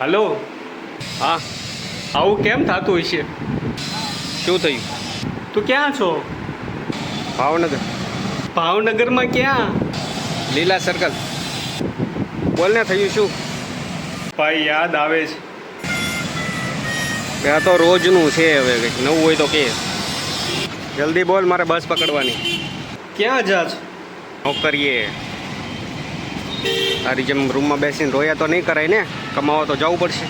Hello. હા. આવું કેમ થતું હશે? શું થયું? તું ક્યાં છો? ભાવનગર. ભાવનગરમાં ક્યાં? લીલા સર્કલ. બોલને થયું શું? ભાઈ યાદ આવે છે. આ તો રોજનું છે હવે કંઈક. નવું હોય તો કે. જલ્દી બોલ મારે બસ પકડવાની. ક્યાં જા છો નોકરીએ. તારી જેમ રૂમમાં બેસીને રોયા તો નહીં કરાય ને? કમાવા તો જવું પડશે.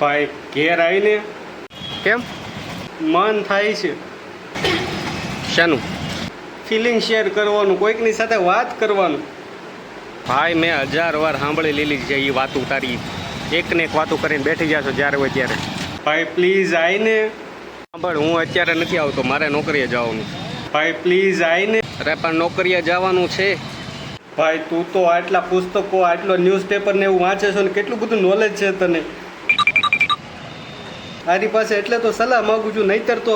ભાઈ ઘેર આવીને કેમ? મન થાય છે. શાનું? ફિલિંગ શેર કરવાનું કોઈકની સાથે વાત કરવાનું. ભાઈ મેં હજાર વાર સાંભળી લીધી છે એ વાતું તારી. એકને એક વાતું કરીને બેઠી જશો જ્યારે હોય ત્યારે. ભાઈ પ્લીઝ આવીને. સાંભળ હું અત્યારે નથી આવતો મારે નોકરીએ જવાનું. ભાઈ પ્લીઝ આવીને. અરે પણ નોકરીએ જવાનું છે. ભાઈ તું તો આટલા પુસ્તકો આટલો ન્યૂઝપેપર ને એવું વાંચે છો ને કેટલું બધું નોલેજ છે તને. તારી પાસે એટલે તો સલાહ માગું છું નહીતર તો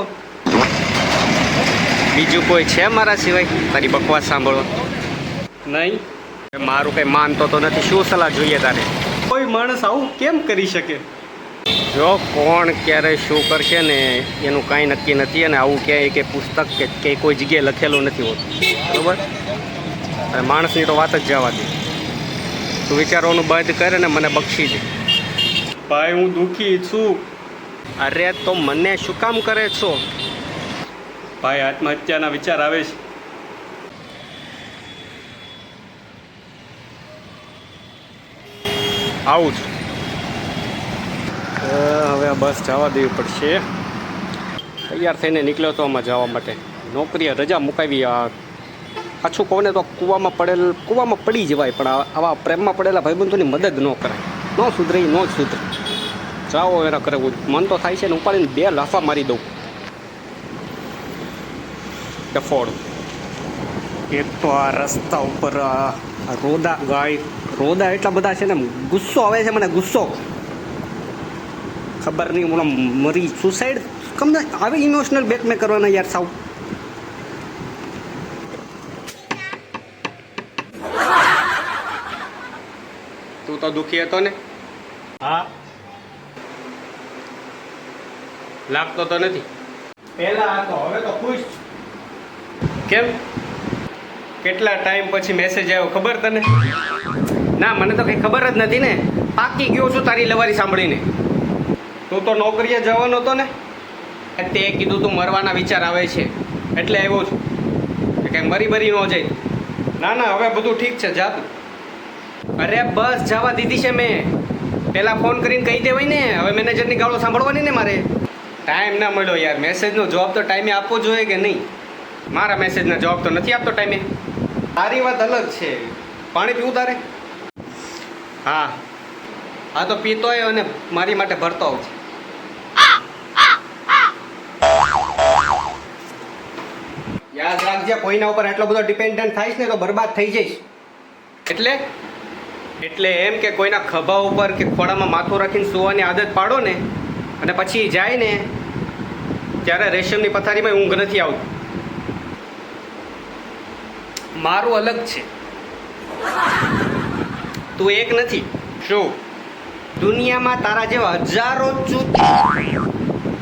બીજું કોઈ છે મારા સિવાય? તારી બકવાસ સાંભળવા. નહીં. મારું કંઈ માનતો તો નથી. શું સલાહ જોઈએ તારે? કોઈ માણસ આવું કેમ કરી શકે? જો કોણ ક્યારે શું કરશે ને એનું કાંઈ નક્કી નથી અને આવું ક્યાંય કે પુસ્તક કે કે કોઈ જગ્યાએ લખેલું નથી હોતું. બરાબર? અને માણસની તો વાત જ જવા દે. તું વિચારવાનું બંધ કરે ને મને બક્ષી દે. ભાઈ હું દુઃખી છું. અરે તો મને શું કામ કરે છો? ભાઈ આત્મહત્યાના વિચાર આવે છે. આવું છું હવે આ બસ જવા દેવી પડશે. તૈયાર થઈને નીકળ્યો હતો આમાં જવા માટે. નોકરીએ રજા મુકાવી આ પાછું કોને તો કૂવામાં પડેલ, કૂવામાં પડી જવાય, પણ આવા પ્રેમમાં પડેલા ભાઈબંધોની મદદ ન કરાય. ન સુધરે, ન જ સુધરે. જાઓ એના કરે મન તો થાય છે ને ઉપાડીને બે લાફા મારી દઉં. ડફોડ એક તો આ રસ્તા ઉપર રોદા ગાય રોદા એટલા બધા છે ને ગુસ્સો આવે છે મને ગુસ્સો. ખબર નહીં મને મરી સુસાઈડ કમને આવે ઇમોશનલ બેક મેં કરવાના યાર સાવ. તું દુખી હતો ને? હા. લાગતો તો નથી? પહેલા હતો હવે તો ખુશ કેમ? કેટલા ટાઈમ પછી મેસેજ આવ્યો ખબર તને? ના મને તો કંઈ ખબર જ નથી ને. પાકી ગયો છું તારી લવારી સાંભળીને. તું તો નોકરીએ જવાનો હતો ને? તે કીધું તું મરવાના વિચાર આવે છે. એટલે આવ્યો છું. કે કંઈ મરી મરી ન જાય. ના ના હવે બધું ઠીક છે જા તું. અરે બસ, જવા દીધી છે મેં. પહેલા ફોન કરીને કહી દેવાય ને. હવે મેનેજરની ગાળો સાંભળવાની ને મારે. ટાઈમ ના મળ્યો યાર. મેસેજનો જવાબ તો ટાઈમે આપવો જોઈએ કે નહીં? મારા મેસેજના જવાબ તો નથી આપતો ટાઈમે તારી વાત અલગ છે. પાણી પીવું તારે? હા. હા તો પીતો હોય અને મારી માટે ભરતો આવજે યાદ રાખજે, કોઈના ઉપર એટલો બધો ડિપેન્ડન્ટ થાઈશ ને તો બરબાદ થઈ જઈશ. એટલે? એટલે એમ કે કોઈના ખભા ઉપર કે ખોળામાં માથું રાખીને સુવાની આદત પાડો ને, અને પછી જાય ને, ત્યારે રેશમની પથારીમાં ઊંઘ નથી આવતી. મારું અલગ છે. તું એક નથી. શું દુનિયામાં તારા જેવા હજારો ચૂત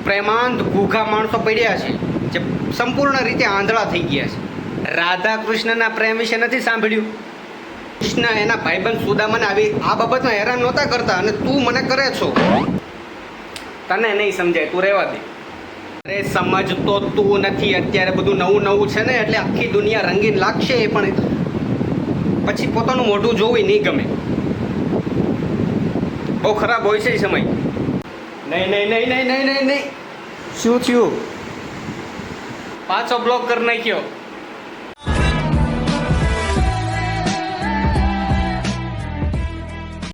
પ્રેમાંત ભૂખા માણસો પડ્યા છે, જે સંપૂર્ણ રીતે આંધળા થઈ ગયા છે. રાધા કૃષ્ણના પ્રેમ વિશે નથી સાંભળ્યું. કૃષ્ણ એના ભાઈબંધ સુદામાને આવી આ બાબતમાં હેરાન નહોતા કરતા અને તું મને કરે છો. તને નહીં સમજાય તું રહેવા દે. અરે સમજતો તું નથી અત્યારે બધું નવું નવું છે ને એટલે આખી દુનિયા રંગીન લાગશે એ પણ પછી પોતાનું મોઢું જોવું નહીં ગમે. બહુ ખરાબ હોય છે એ સમય. નહીં નહીં નહીં નહીં નહીં નહીં નહીં. શું થયું? પાછો બ્લોક કરી નાખ્યો.